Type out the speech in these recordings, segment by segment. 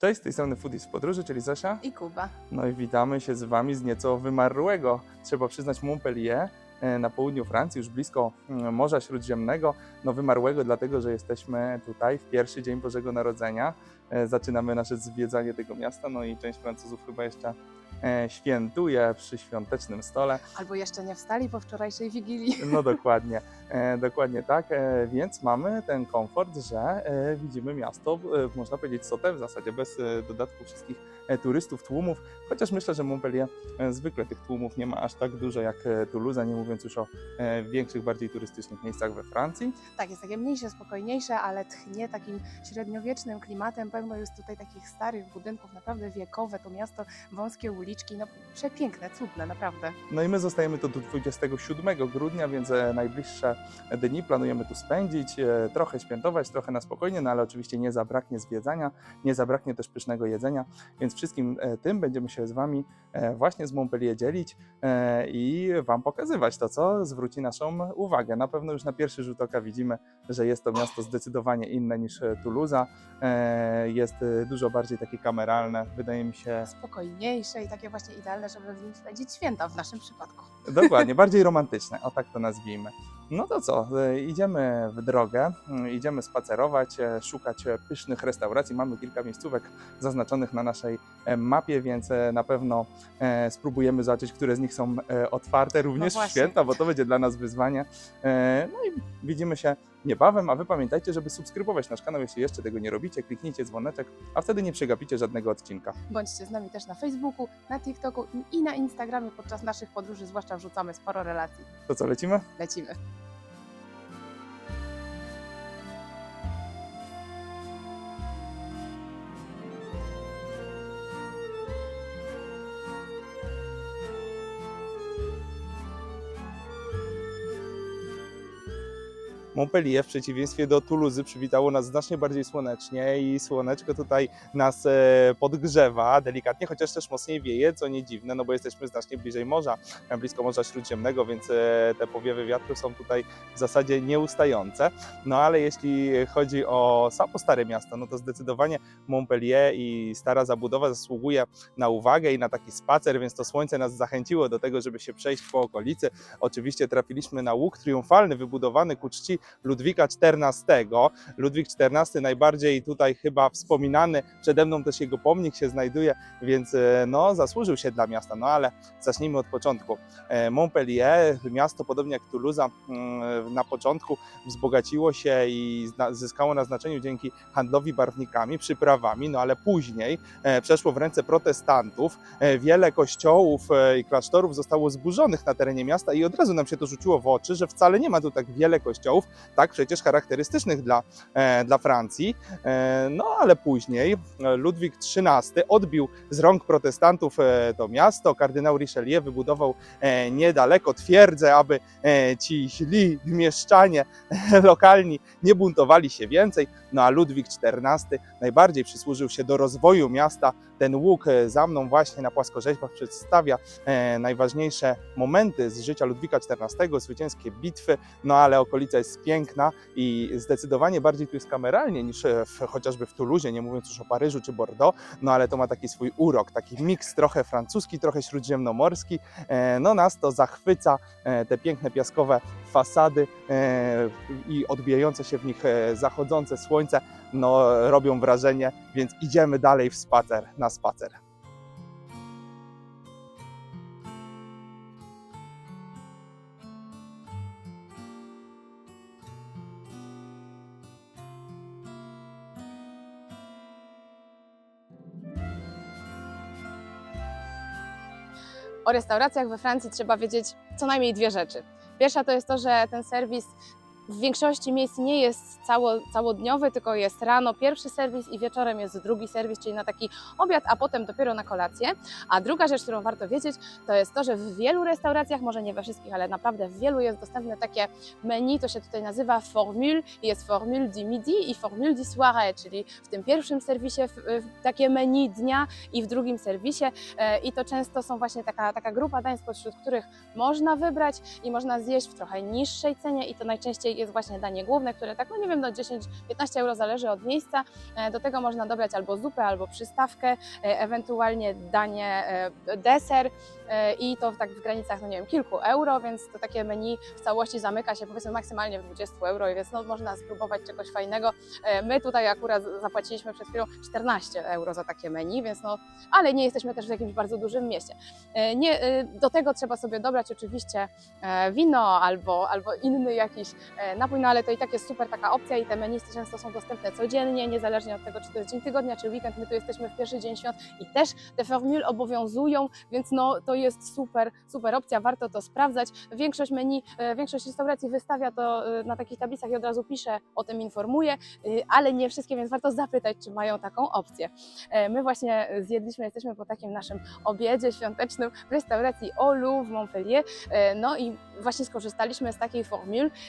Cześć, z tej strony Foodies w podróży, czyli Zosia. I Kuba. No i witamy się z Wami z nieco wymarłego, trzeba przyznać, Montpellier e, na południu Francji, już blisko mm, Morza Śródziemnego. No wymarłego dlatego, że jesteśmy tutaj w pierwszy dzień Bożego Narodzenia. E, Zaczynamy nasze zwiedzanie tego miasta, no i część Francuzów chyba jeszcze świętuje przy świątecznym stole. Albo jeszcze nie wstali po wczorajszej wigilii. No dokładnie, e, dokładnie tak, e, więc mamy ten komfort, że e, widzimy miasto, e, można powiedzieć sotę w zasadzie, bez e, dodatku wszystkich e, turystów, tłumów, chociaż myślę, że Montpellier e, zwykle tych tłumów nie ma aż tak dużo jak e, Toulouse, nie mówiąc już o e, większych, bardziej turystycznych miejscach we Francji. Tak, jest takie mniejsze, spokojniejsze, ale tchnie takim średniowiecznym klimatem. Pełno jest tutaj takich starych budynków, naprawdę wiekowe. To miasto, wąskie uliczki, no przepiękne, cudne, naprawdę. No i my zostajemy tu do 27 grudnia, więc e, najbliższe dni planujemy tu spędzić, e, trochę świętować, trochę na spokojnie, no ale oczywiście nie zabraknie zwiedzania, nie zabraknie też pysznego jedzenia, więc wszystkim e, tym będziemy się z Wami właśnie z Montpellier dzielić i Wam pokazywać to, co zwróci naszą uwagę. Na pewno już na pierwszy rzut oka widzimy, że jest to miasto zdecydowanie inne niż Toulouse, jest dużo bardziej takie kameralne, wydaje mi się Spokojniejsze i takie właśnie idealne, żeby w nim spędzić święta w naszym przypadku. Dokładnie, bardziej romantyczne, o tak to nazwijmy. No to co, e, idziemy w drogę, mm, idziemy spacerować, e, szukać e, pysznych restauracji. Mamy kilka miejscówek zaznaczonych na naszej mapie, więc na pewno spróbujemy zobaczyć, które z nich są otwarte również w właśnie. święta, bo to będzie dla nas wyzwanie. No i widzimy się niebawem, a wy pamiętajcie, żeby subskrybować nasz kanał, jeśli jeszcze tego nie robicie, kliknijcie dzwoneczek, a wtedy nie przegapicie żadnego odcinka. Bądźcie z nami też na Facebooku, na TikToku i na Instagramie. Podczas naszych podróży zwłaszcza wrzucamy sporo relacji. To co, lecimy? Lecimy. Montpellier w przeciwieństwie do Toulouse przywitało nas znacznie bardziej słonecznie i słoneczko tutaj nas e, podgrzewa delikatnie, chociaż też mocniej wieje, co nie dziwne, no bo jesteśmy znacznie bliżej morza, blisko Morza Śródziemnego, więc e, te powiewy wiatru są tutaj w zasadzie nieustające. No ale jeśli chodzi o samo Stare Miasto, no to zdecydowanie Montpellier i stara zabudowa zasługuje na uwagę i na taki spacer, więc to słońce nas zachęciło do tego, żeby się przejść po okolicy. Oczywiście trafiliśmy na łuk triumfalny wybudowany ku czci Ludwika XIV. Ludwik XIV najbardziej tutaj chyba wspominany, przede mną też jego pomnik się znajduje, więc e, no zasłużył się dla miasta. No ale zacznijmy od początku. E, Montpellier, miasto podobnie jak Toulouse mm, na początku wzbogaciło się i zyskało na znaczeniu dzięki handlowi barwnikami, przyprawami, no ale później e, przeszło w ręce protestantów. Wiele kościołów i klasztorów zostało zburzonych na terenie miasta i od razu nam się to rzuciło w oczy, że wcale nie ma tu tak wiele kościołów, tak przecież charakterystycznych dla, e, dla Francji. E, No ale później e, Ludwik XIII odbił z rąk protestantów to miasto. Kardynał Richelieu wybudował niedaleko twierdzę, aby ci źli mieszczanie lokalni nie buntowali się więcej. No a Ludwik XIV najbardziej przysłużył się do rozwoju miasta. Ten łuk za mną właśnie na płaskorzeźbach przedstawia najważniejsze momenty z życia Ludwika XIV, zwycięskie bitwy, no ale okolica jest piękna i zdecydowanie bardziej tu jest kameralnie niż e, w, chociażby w Toulouse, nie mówiąc już o Paryżu czy Bordeaux, no ale to ma taki swój urok, taki miks trochę francuski, trochę śródziemnomorski, e, no nas to zachwyca, e, te piękne piaskowe fasady i odbijające się w nich zachodzące słońce, no robią wrażenie, więc idziemy dalej w spacer, na spacer. O restauracjach we Francji trzeba wiedzieć co najmniej dwie rzeczy. Pierwsza to jest to, że ten serwis w większości miejsc nie jest cało, całodniowy, tylko jest rano pierwszy serwis i wieczorem jest drugi serwis, czyli na taki obiad, a potem dopiero na kolację. A druga rzecz, którą warto wiedzieć, to jest to, że w wielu restauracjach, może nie we wszystkich, ale naprawdę w wielu jest dostępne takie menu, to się tutaj nazywa formule, jest formule du midi i formule du soirée, czyli w tym pierwszym serwisie takie menu dnia i w drugim serwisie E, i to często są właśnie taka, taka grupa dań, spośród których można wybrać i można zjeść w trochę niższej cenie i to najczęściej jest właśnie danie główne, które tak, no nie wiem, no 10-15 euro zależy od miejsca. E, Do tego można dobrać albo zupę, albo przystawkę, e, ewentualnie danie, e, deser i to tak w granicach, no nie wiem, kilku euro, więc to takie menu w całości zamyka się powiedzmy maksymalnie w 20 euro, więc no można spróbować czegoś fajnego. My tutaj akurat zapłaciliśmy przed chwilą 14 euro za takie menu, więc no, ale nie jesteśmy też w jakimś bardzo dużym mieście. Nie, do tego trzeba sobie dobrać oczywiście wino albo, albo inny jakiś napój, no ale to i tak jest super taka opcja i te menu często są dostępne codziennie, niezależnie od tego, czy to jest dzień tygodnia, czy weekend. My tu jesteśmy w pierwszy dzień świąt i też te formuły obowiązują, więc no to jest super, super opcja, warto to sprawdzać. Większość menu, e, większość restauracji wystawia to e, na takich tablicach i od razu pisze, o tym informuje, e, ale nie wszystkie, więc warto zapytać, czy mają taką opcję. E, My właśnie zjedliśmy, jesteśmy po takim naszym obiedzie świątecznym w restauracji Olu w Montpellier, E, no i właśnie skorzystaliśmy z takiej formuły.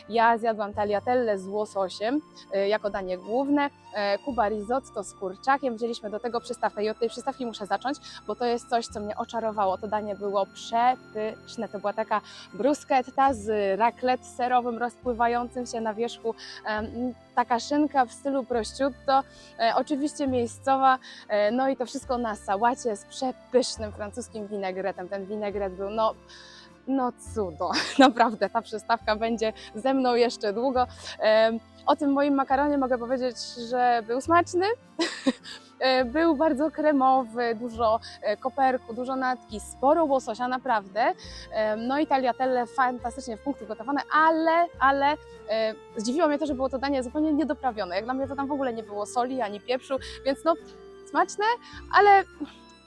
Ja zjadłam tagliatelle z łososiem e, jako danie główne, e, Kuba risotto z kurczakiem, wzięliśmy do tego przystawkę i od tej przystawki muszę zacząć, bo to jest coś, co mnie oczarowało. To danie było przepyszne. To była taka bruschetta z raclette serowym rozpływającym się na wierzchu, taka szynka w stylu prosciutto, e, oczywiście miejscowa, no i to wszystko na sałacie z przepysznym francuskim winegretem. Ten winegret był no no cudo, naprawdę ta przystawka będzie ze mną jeszcze długo. O tym moim makaronie mogę powiedzieć, że był smaczny. E, Był bardzo kremowy, dużo e, koperku, dużo natki, sporo łososia, naprawdę. No i tagliatelle fantastycznie w punkty gotowane, ale, ale e, zdziwiło mnie to, że było to danie zupełnie niedoprawione. Jak dla mnie to tam w ogóle nie było soli ani pieprzu, więc no smaczne, ale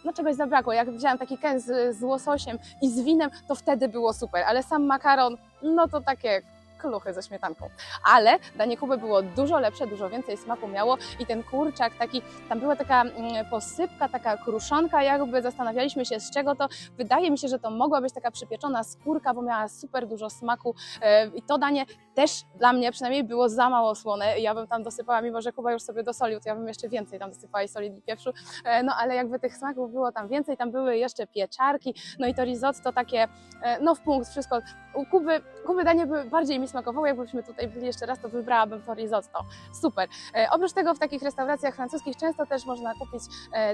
no czegoś zabrakło. Jak wzięłam taki ken z, z łososiem i z winem, to wtedy było super, ale sam makaron, no to takie kluchy ze śmietanką. Ale danie Kuby było dużo lepsze, dużo więcej smaku miało i ten kurczak taki, tam była taka mm, posypka, taka kruszonka jakby, zastanawialiśmy się z czego to. Wydaje mi się, że to mogła być taka przypieczona skórka, bo miała super dużo smaku e, i to danie też dla mnie przynajmniej było za mało słone. Ja bym tam dosypała, mimo że Kuba już sobie dosolił, to ja bym jeszcze więcej tam dosypała i soli i pieprzu. E, No ale jakby tych smaków było tam więcej, tam były jeszcze pieczarki, no i to risotto takie, e, no w punkt, wszystko. U Kuby, Kuby danie by bardziej mi smakowało, jakbyśmy tutaj byli jeszcze raz, to wybrałabym to risotto. Super. E, Oprócz tego w takich restauracjach francuskich często też można kupić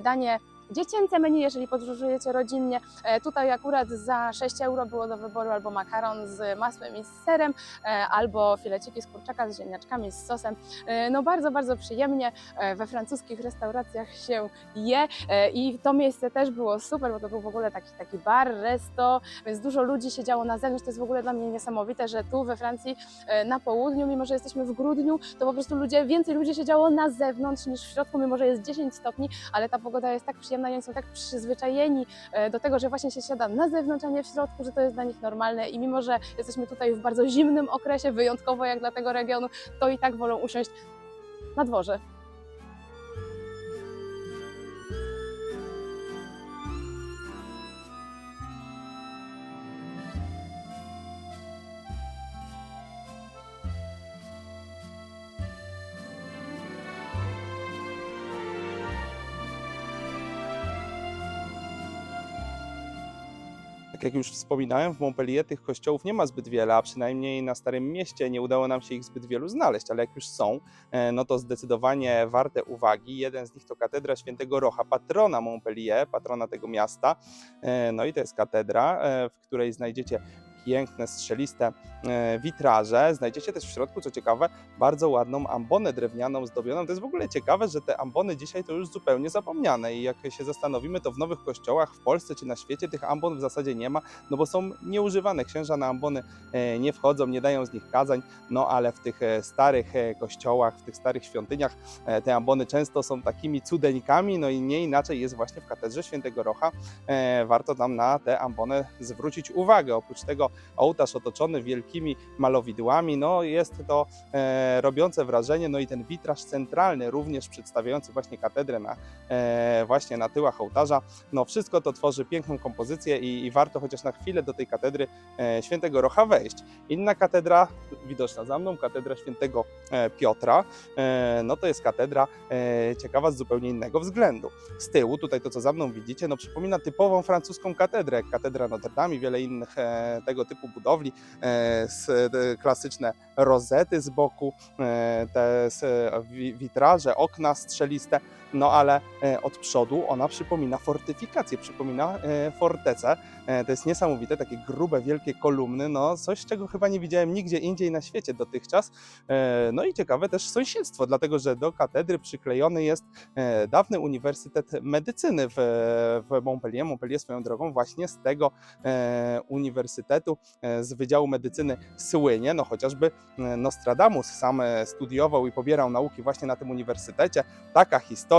danie dziecięce menu, jeżeli podróżujecie rodzinnie. E, Tutaj akurat za 6 euro było do wyboru albo makaron z masłem i z serem, e, albo fileciki z kurczaka z ziemniaczkami, z sosem. E, No bardzo, bardzo przyjemnie we francuskich restauracjach się je i to miejsce też było super, bo to był w ogóle taki, taki bar, resto, więc dużo ludzi siedziało na zewnątrz. To jest w ogóle dla mnie niesamowite, że tu we Francji na południu, mimo że jesteśmy w grudniu, to po prostu ludzie, więcej ludzi siedziało na zewnątrz niż w środku, mimo że jest 10 stopni, ale ta pogoda jest tak przyjemna i oni są tak przyzwyczajeni e, do tego, że właśnie się siada na zewnątrz, a nie w środku, że to jest dla nich normalne i mimo, że jesteśmy tutaj w bardzo zimnym okresie, wyjątkowo jak dla tego regionu, to i tak wolą usiąść na dworze. Jak już wspominałem, w Montpellier tych kościołów nie ma zbyt wiele, a przynajmniej na Starym Mieście nie udało nam się ich zbyt wielu znaleźć, ale jak już są, e, no to zdecydowanie warte uwagi. Jeden z nich to katedra świętego Rocha, patrona Montpellier, patrona tego miasta. E, No i to jest katedra, e, w której znajdziecie piękne, strzeliste e, witraże. Znajdziecie też w środku, co ciekawe, bardzo ładną ambonę drewnianą zdobioną. To jest w ogóle ciekawe, że te ambony dzisiaj to już zupełnie zapomniane i jak się zastanowimy, to w nowych kościołach w Polsce czy na świecie tych ambon w zasadzie nie ma, no bo są nieużywane. Księża na ambony e, nie wchodzą, nie dają z nich kazań, no ale w tych e, starych kościołach, w tych starych świątyniach te ambony często są takimi cudeńkami, no i nie inaczej jest właśnie w katedrze świętego Rocha. Warto tam na te ambony zwrócić uwagę. Oprócz tego ołtarz otoczony wielkimi malowidłami, no jest to e, robiące wrażenie, no i ten witraż centralny również przedstawiający właśnie katedrę na, e, właśnie na tyłach ołtarza, no wszystko to tworzy piękną kompozycję i, i warto chociaż na chwilę do tej katedry e, świętego Rocha wejść. Inna katedra, widoczna za mną, katedra świętego e, Piotra, e, no to jest katedra e, ciekawa z zupełnie innego względu. Z tyłu, tutaj to co za mną widzicie, no przypomina typową francuską katedrę, katedra Notre Dame i wiele innych e, tego typu budowli, e, klasyczne rozety z boku, e, te witraże, okna strzeliste, no ale e, od przodu ona przypomina fortyfikację, przypomina e, fortecę. E, To jest niesamowite, takie grube, wielkie kolumny, no coś, czego chyba nie widziałem nigdzie indziej na świecie dotychczas. No i ciekawe też sąsiedztwo, dlatego że do katedry przyklejony jest dawny Uniwersytet Medycyny w, w Montpellier. Montpellier swoją drogą właśnie z tego uniwersytetu, z Wydziału Medycyny słynie, no chociażby Nostradamus sam studiował i pobierał nauki właśnie na tym uniwersytecie. Taka historia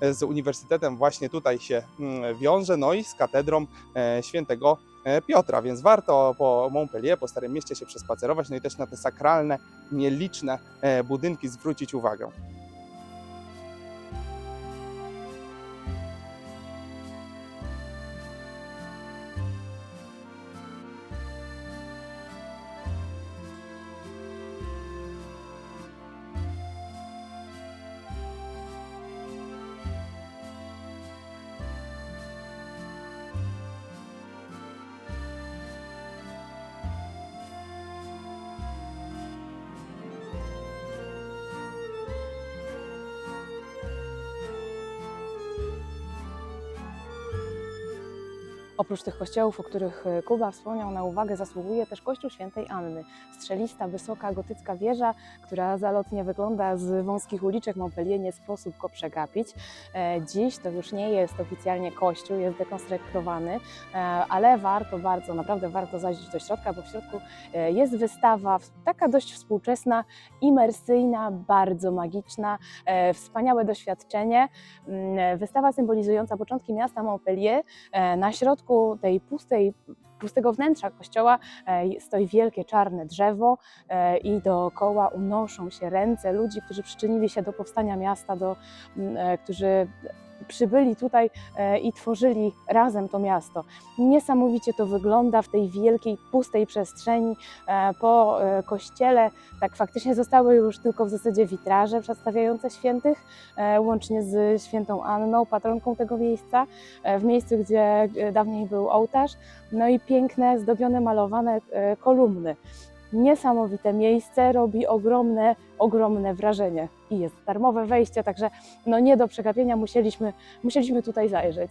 e, z uniwersytetem właśnie tutaj się mm, wiąże, no i z katedrą e, świętego e, Piotra, więc warto po Montpellier, po Starym Mieście się przespacerować, no i też na te sakralne, nieliczne budynki zwrócić uwagę. Oprócz tych kościołów, o których e, Kuba wspomniał, na uwagę zasługuje też kościół świętej Anny. Strzelista, wysoka, gotycka wieża, która zalotnie wygląda z wąskich uliczek Montpellier, nie sposób go przegapić. E, Dziś to już nie jest oficjalnie kościół, jest dekonstruowany, e, ale warto bardzo, naprawdę warto zajrzeć do środka, bo w środku jest wystawa taka dość współczesna, imersyjna, bardzo magiczna, wspaniałe doświadczenie. Mm, Wystawa symbolizująca początki miasta Montpellier, Na środku tej pustej, pustego wnętrza kościoła e, stoi wielkie czarne drzewo e, i dookoła unoszą się ręce ludzi, którzy przyczynili się do powstania miasta, do, e, którzy przybyli tutaj e, i tworzyli razem to miasto. Niesamowicie to wygląda w tej wielkiej, pustej przestrzeni. E, Po e, kościele tak faktycznie zostały już tylko w zasadzie witraże przedstawiające świętych, łącznie z świętą Anną, patronką tego miejsca w miejscu, gdzie dawniej był ołtarz, no i piękne, zdobione, malowane kolumny. Niesamowite miejsce, robi ogromne, ogromne wrażenie i jest darmowe wejście, także no nie do przegapienia, musieliśmy, musieliśmy tutaj zajrzeć.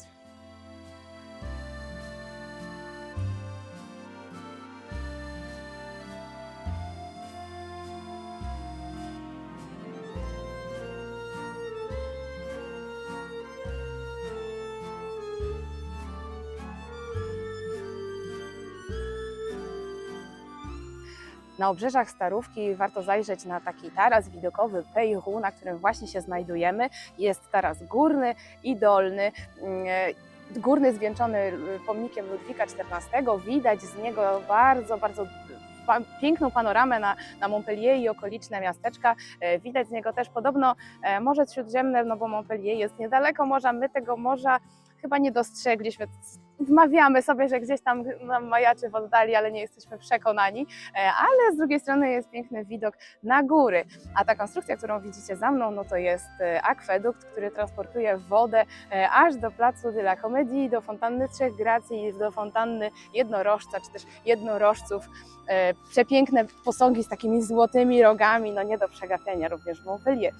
Na obrzeżach Starówki warto zajrzeć na taki taras widokowy Peyru, na którym właśnie się znajdujemy. Jest taras górny i dolny. Mm, e, Górny zwieńczony e, pomnikiem Ludwika XIV. Widać z niego bardzo, bardzo piękną panoramę na, na Montpellier i okoliczne miasteczka. E, Widać z niego też podobno e, Morze Śródziemne, no bo Montpellier jest niedaleko morza. My tego morza chyba nie dostrzegliśmy. Wmawiamy sobie, że gdzieś tam nam majaczy w oddali, ale nie jesteśmy przekonani. E, ale z drugiej strony jest piękny widok na góry. A ta konstrukcja, którą widzicie za mną, no to jest e, akwedukt, który transportuje wodę e, aż do placu de la Comédie, do fontanny Trzech Gracji, do fontanny jednorożca, czy też jednorożców. Przepiękne posągi z takimi złotymi rogami, no nie do przegapienia również w Montpellier.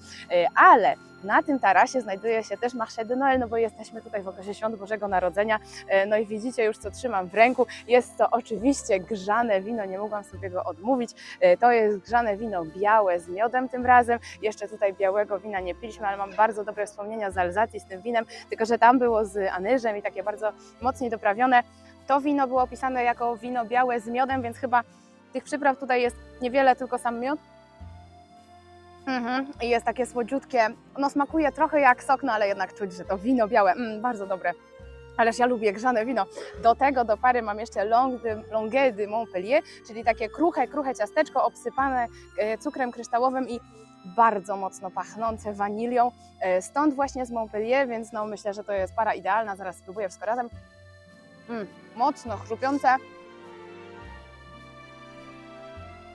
Ale na tym tarasie znajduje się też Marché de Noël, no bo jesteśmy tutaj w okresie Świąt Bożego Narodzenia, E, no i widzicie już, co trzymam w ręku. Jest to oczywiście grzane wino, nie mogłam sobie go odmówić. E, To jest grzane wino białe z miodem tym razem. Jeszcze tutaj białego wina nie piliśmy, ale mam bardzo dobre wspomnienia z Alzacji z tym winem, tylko że tam było z anyżem i takie bardzo mocniej doprawione. To wino było opisane jako wino białe z miodem, więc chyba tych przypraw tutaj jest niewiele, tylko sam miód. Mhm. I jest takie słodziutkie, no smakuje trochę jak sok, no ale jednak czuć, że to wino białe, mm, bardzo dobre. Ależ ja lubię grzane wino. Do tego do pary mam jeszcze longue de Montpellier, czyli takie kruche, kruche ciasteczko obsypane e, cukrem kryształowym i bardzo mocno pachnące wanilią. E, Stąd właśnie z Montpellier, więc no myślę, że to jest para idealna. Zaraz spróbuję wszystko razem. Mm, mocno chrupiące.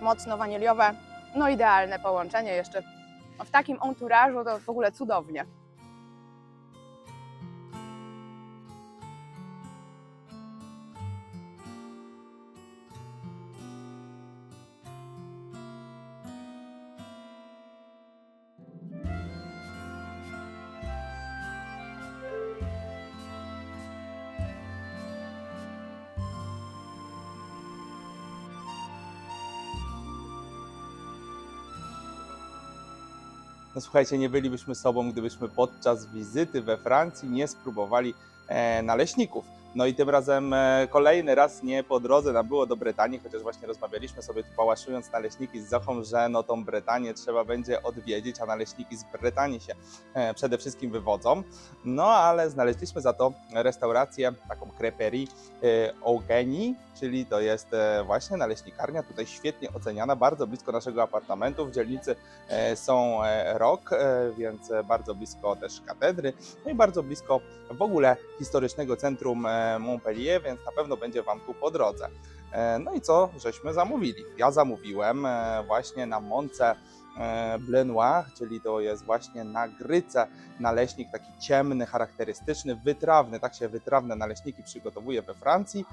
Mocno waniliowe. No idealne połączenie jeszcze w takim enturażu to w ogóle cudownie. No słuchajcie, nie bylibyśmy sobą, gdybyśmy podczas wizyty we Francji nie spróbowali e, naleśników. No i tym razem e, kolejny raz nie po drodze nam było do Brytanii, chociaż właśnie rozmawialiśmy sobie tu pałaszując naleśniki z Zochą, że no tą Brytanię trzeba będzie odwiedzić, a naleśniki z Brytanii się e, przede wszystkim wywodzą. No ale znaleźliśmy za to restaurację, taką creperie e, Eugeni, czyli to jest e, właśnie naleśnikarnia, tutaj świetnie oceniana, bardzo blisko naszego apartamentu, w dzielnicy e, są e, rok, e, więc e, bardzo blisko też katedry, no i bardzo blisko w ogóle historycznego centrum e, Montpellier, więc na pewno będzie Wam tu po drodze. E, No i co żeśmy zamówili? Ja zamówiłem e, właśnie na mące e, Blenoir, czyli to jest właśnie na gryce naleśnik taki ciemny, charakterystyczny, wytrawny, tak się wytrawne naleśniki przygotowuje we Francji,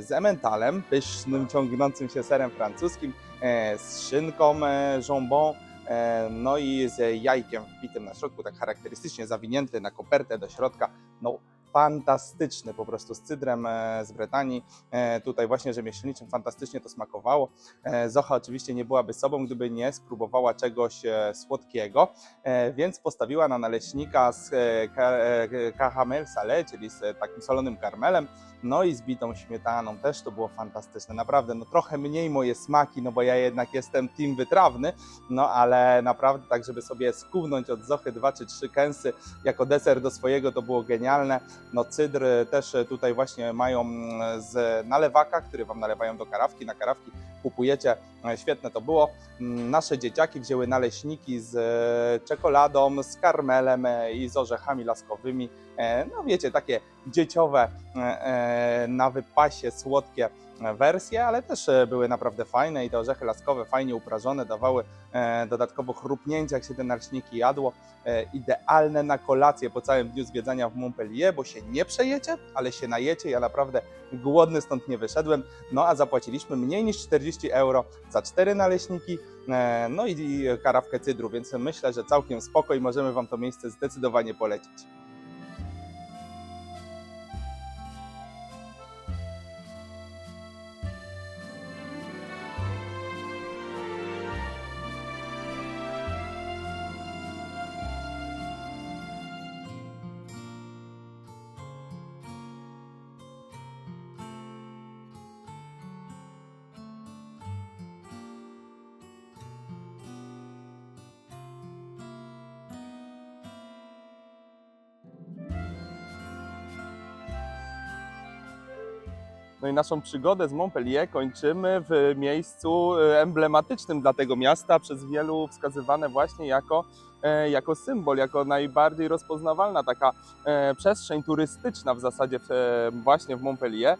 z emmentalem, pysznym, ciągnącym się serem francuskim, z szynką jambon, no i z jajkiem wbitym na środku, tak charakterystycznie zawinięty na kopertę do środka. No fantastyczny po prostu z cydrem e, z Brytanii. E, Tutaj właśnie rzemieślniczym fantastycznie to smakowało. E, Zocha oczywiście nie byłaby sobą, gdyby nie spróbowała czegoś słodkiego, więc postawiła na naleśnika z ka- caramel salé, czyli z takim solonym karmelem, no i z bitą śmietaną. Też to było fantastyczne. Naprawdę, no trochę mniej moje smaki, no bo ja jednak jestem team wytrawny, no ale naprawdę tak, żeby sobie skównąć od Zochy dwa czy trzy kęsy jako deser do swojego, to było genialne. No cydr też tutaj właśnie mają mm, z nalewaka, który Wam nalewają do karawki. Na karawki kupujecie, E, świetne to było. Mm, Nasze dzieciaki wzięły naleśniki z e, czekoladą, z karmelem e, i z orzechami laskowymi. E, No wiecie, takie dzieciowe na wypasie, słodkie wersje, ale też e, były naprawdę fajne i te orzechy laskowe fajnie uprażone dawały e, dodatkowo chrupnięcie, jak się te naleśniki jadło. E, Idealne na kolację po całym dniu zwiedzania w Montpellier, bo się nie przejecie, ale się najecie. Ja naprawdę głodny stąd nie wyszedłem. No a zapłaciliśmy mniej niż 40 euro za cztery naleśniki, no i karawkę cydru, więc myślę, że całkiem spoko i możemy Wam to miejsce zdecydowanie polecić. No i naszą przygodę z Montpellier kończymy w miejscu e, emblematycznym dla tego miasta, przez wielu wskazywane właśnie jako, e, jako symbol, jako najbardziej rozpoznawalna taka e, przestrzeń turystyczna w zasadzie w, właśnie w Montpellier,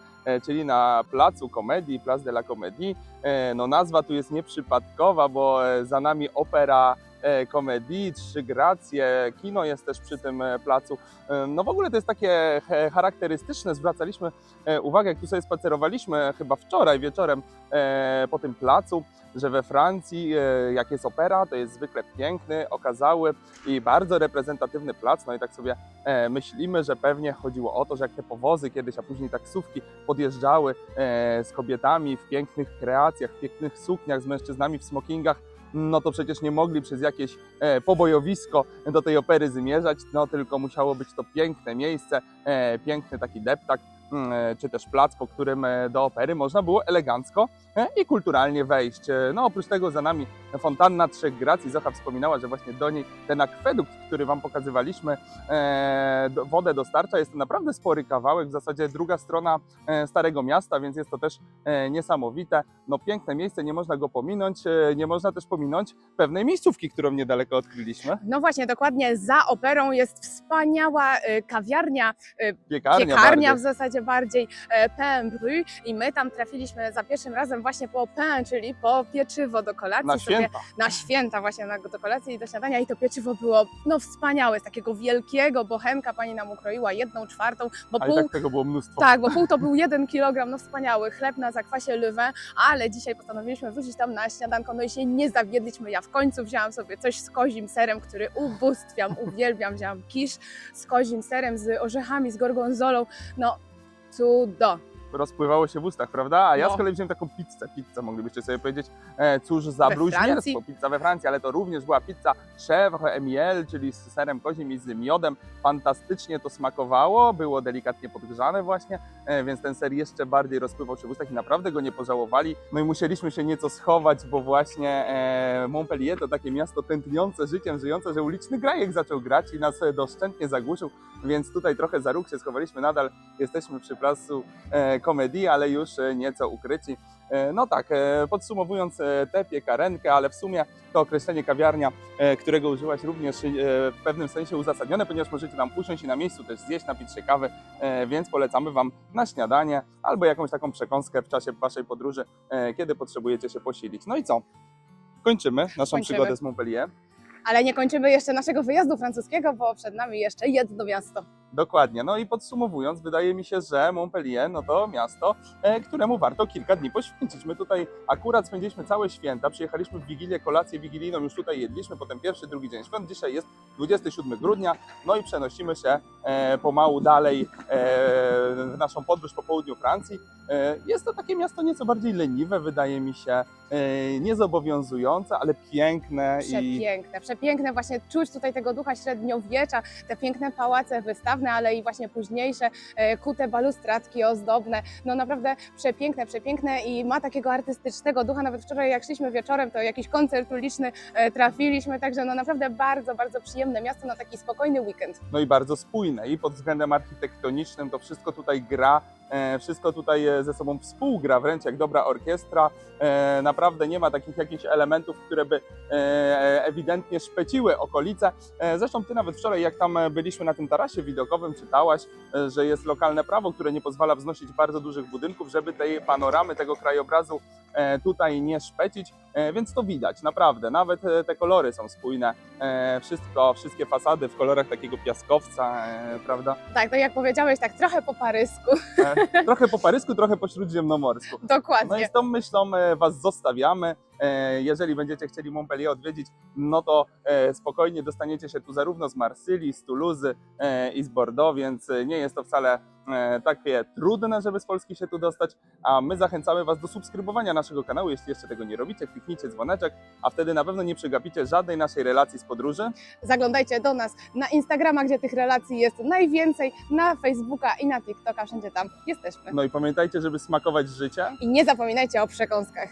czyli na placu Komedii, Place de la Comédie. No nazwa tu jest nieprzypadkowa, bo za nami opera komedii, trzy gracje, kino jest też przy tym e, placu. E, No w ogóle to jest takie e, charakterystyczne, zwracaliśmy e, uwagę, jak tu sobie spacerowaliśmy chyba wczoraj wieczorem e, po tym placu, że we Francji e, jak jest opera, to jest zwykle piękny, okazały i bardzo reprezentatywny plac. No i tak sobie e, myślimy, że pewnie chodziło o to, że jak te powozy kiedyś, a później taksówki podjeżdżały e, z kobietami w pięknych kreacjach, w pięknych sukniach, z mężczyznami w smokingach, no to przecież nie mogli przez jakieś e, pobojowisko do tej opery zmierzać, no tylko musiało być to piękne miejsce, e, piękny taki deptak, mm, e, czy też plac, po którym do opery można było elegancko i kulturalnie wejść. No oprócz tego za nami fontanna Trzech Gracji. Zocha wspominała, że właśnie do niej ten akwedukt, który Wam pokazywaliśmy, e, wodę dostarcza. Jest to naprawdę spory kawałek, w zasadzie druga strona e, Starego Miasta, więc jest to też e, niesamowite. No piękne miejsce, nie można go pominąć. Nie można też pominąć pewnej miejscówki, którą niedaleko odkryliśmy. No właśnie, dokładnie za operą jest wspaniała kawiarnia, Piekarnia, piekarnia w zasadzie bardziej pain bru i my tam trafiliśmy za pierwszym razem właśnie po pain, czyli po pieczywo do kolacji. Na sobie na święta właśnie na, do kolacji i do śniadania. I to pieczywo było no wspaniałe, z takiego wielkiego bochenka pani nam ukroiła jedną czwartą, bo A pół, tak tego było mnóstwo. tak, bo pół to był jeden kilogram, no wspaniały, chleb na zakwasie lewin, ale dzisiaj postanowiliśmy wrócić tam na śniadanko, no i się nie zawiedliśmy, ja w końcu wzięłam sobie coś z kozim serem, który ubóstwiam, uwielbiam, wzięłam kisz z kozim serem, z orzechami, z gorgonzolą, no cudo. Rozpływało się w ustach, prawda? A ja No. z kolei wziąłem taką pizzę. Pizzę moglibyście sobie powiedzieć, e, cóż za We bluźnierstwo. Pizza we Francji, ale to również była pizza chèvre emiel, czyli z serem kozim i z miodem. Fantastycznie to smakowało, było delikatnie podgrzane właśnie, e, więc ten ser jeszcze bardziej rozpływał się w ustach i naprawdę go nie pożałowali. No i musieliśmy się nieco schować, bo właśnie e, Montpellier to takie miasto tętniące życiem, żyjące, że uliczny grajek zaczął grać i nas e, doszczętnie zagłuszył, więc tutaj trochę za róg się schowaliśmy. Nadal jesteśmy przy placu e, komedii, ale już e, nieco ukryci. E, No tak, e, podsumowując tę piekarenkę, ale w sumie to określenie kawiarnia, którego użyłaś również w pewnym sensie uzasadnione, ponieważ możecie tam usiąść i na miejscu też zjeść, napić się kawy, więc polecamy Wam na śniadanie albo jakąś taką przekąskę w czasie Waszej podróży, kiedy potrzebujecie się posilić. No i co? Kończymy naszą Kończymy. przygodę z Montpellier. Ale nie kończymy jeszcze naszego wyjazdu francuskiego, bo przed nami jeszcze jedno miasto. Dokładnie. No i podsumowując, wydaje mi się, że Montpellier no to miasto, e, któremu warto kilka dni poświęcić. My tutaj akurat spędziliśmy całe święta, przyjechaliśmy w Wigilię, kolację wigilijną już tutaj jedliśmy, potem pierwszy, drugi dzień świąt. Dzisiaj jest 27 grudnia, no i przenosimy się e, pomału dalej e, w naszą podróż po południu Francji. Jest to takie miasto nieco bardziej leniwe, wydaje mi się, niezobowiązujące, ale piękne i Przepiękne, przepiękne właśnie czuć tutaj tego ducha średniowiecza, te piękne pałace wystawne, ale i właśnie późniejsze e, kute balustradki ozdobne. No naprawdę przepiękne, przepiękne i ma takiego artystycznego ducha. Nawet wczoraj jak szliśmy wieczorem, to jakiś koncert uliczny e, trafiliśmy, także no naprawdę bardzo, bardzo przyjemne miasto na taki spokojny weekend. no i bardzo spójne i pod względem architektonicznym to wszystko tutaj gra, wszystko tutaj e, ze sobą współgra, wręcz jak dobra orkiestra. E, Naprawdę nie ma takich jakichś elementów, które by e, ewidentnie szpeciły okolice. E, Zresztą ty nawet wczoraj, jak tam e, byliśmy na tym tarasie widokowym, czytałaś, e, że jest lokalne prawo, które nie pozwala wznosić bardzo dużych budynków, żeby tej panoramy, tego krajobrazu e, tutaj nie szpecić, E, więc to widać, naprawdę. Nawet e, te kolory są spójne. E, Wszystko, wszystkie fasady w kolorach takiego piaskowca, e, prawda? Tak, no jak powiedziałeś, tak trochę po parysku. Trochę po parysku, trochę po śródziemnomorsku. No i Dokładnie. z tą myślą e, Was zostawiamy. E, Jeżeli będziecie chcieli Montpellier odwiedzić, no to e, spokojnie dostaniecie się tu zarówno z Marsylii, z Toulouse e, i z Bordeaux, więc nie jest to wcale takie trudne, żeby z Polski się tu dostać. A my zachęcamy Was do subskrybowania naszego kanału, jeśli jeszcze tego nie robicie, kliknijcie dzwoneczek, a wtedy na pewno nie przegapicie żadnej naszej relacji z podróży. Zaglądajcie do nas na Instagrama, gdzie tych relacji jest najwięcej, na Facebooka i na TikToka, wszędzie tam jesteśmy. No i pamiętajcie, żeby smakować życie. I nie zapominajcie o przekąskach.